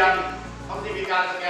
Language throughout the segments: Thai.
ยัต้องมีการสแกน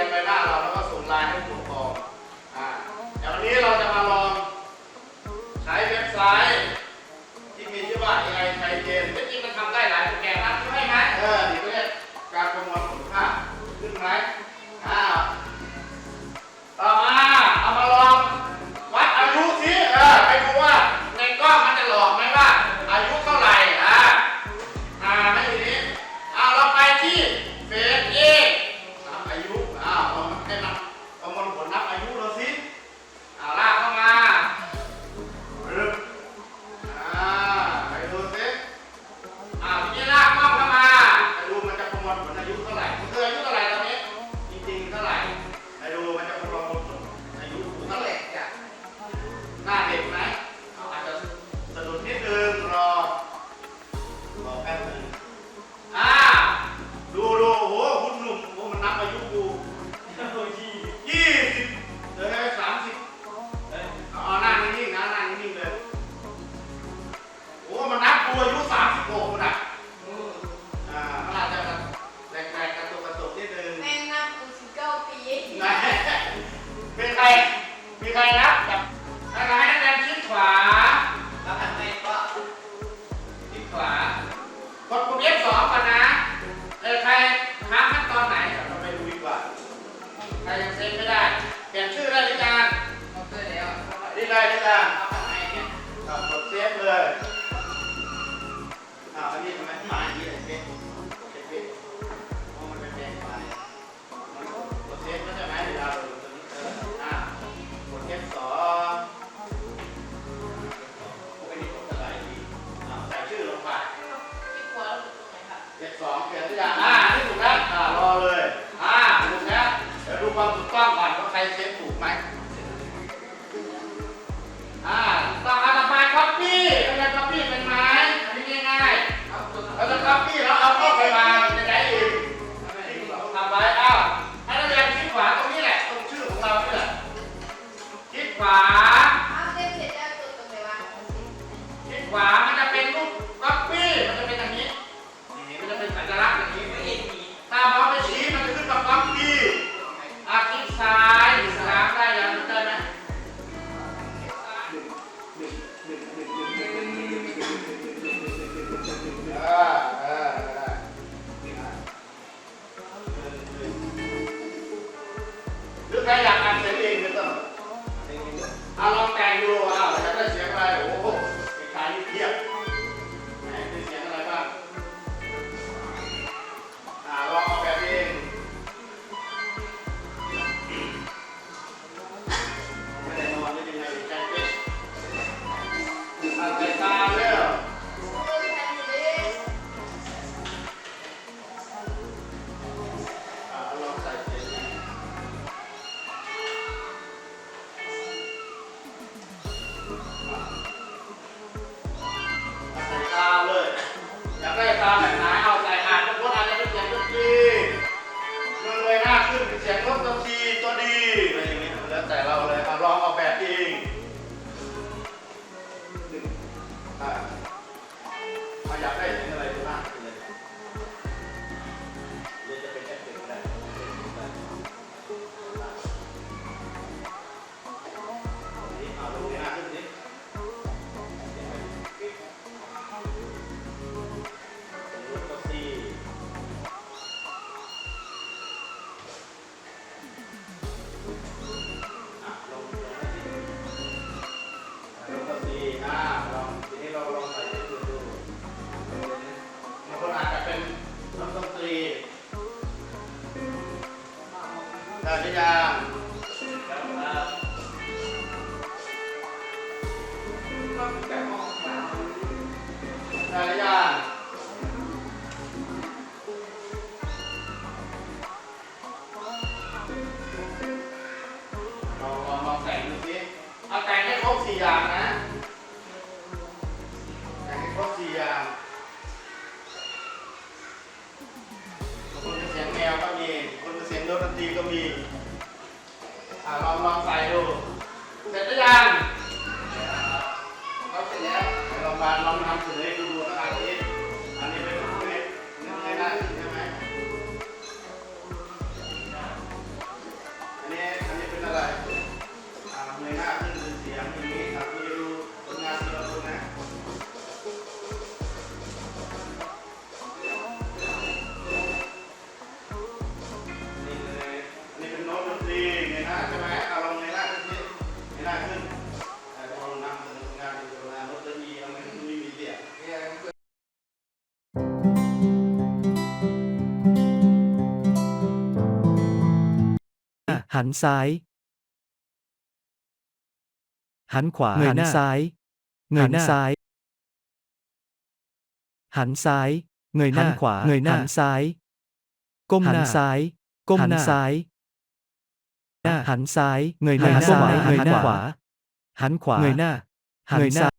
ใครรับจับอะไรนักเรียนชิดขวาแล้วทำไงก็ชิดขวากดปุ่ม F สองก่อนนะเออใครค้างขั้นตอนไหนเราไปดูดีกว่าใครยังเซ็นไม่ได้เปลี่ยนชื่อ เจ็ดสองเปลี่ยนทุกอย่างอ่านี่ถูกแล้วอ่ารอเลยอ่าถูกแล้วเดี๋ยวดูความถูกต้องก่อนว่าใครเซฟถูกไหมอ่าถูกต้องอะต่อไปคัพปี้เป็นไงคัพปี้เป็นไม้อันนี้ง่ายง่ายเราจะคัพปี้แล้วเอาเข้าไปวางในไหนอีกทำไว้อ้าวให้นักเรียนคิดขวาตรงนี้แหละตรงชื่อของเรานี่แหละคิดขวาคิดขวา หรือยังเราอองลองลองแต่งดูสิเอาแต่งให้ครบสี่อย่างนะ หันซ้าย หันขวาเงยหันหน้าซ้ายเงยหน้าหัซ้ายหันซ้ายเงยหหัน้านขวาเงยหน้าหันซ้ายก้มหัหนน้าซ้ายก้มหันหน้าซ้ายหน้าหันซ้ายเงยหน้าหันซ้ายเงยหน้าหันขวาหันขวาเงยหน้าหันเงยหน้าซ้าย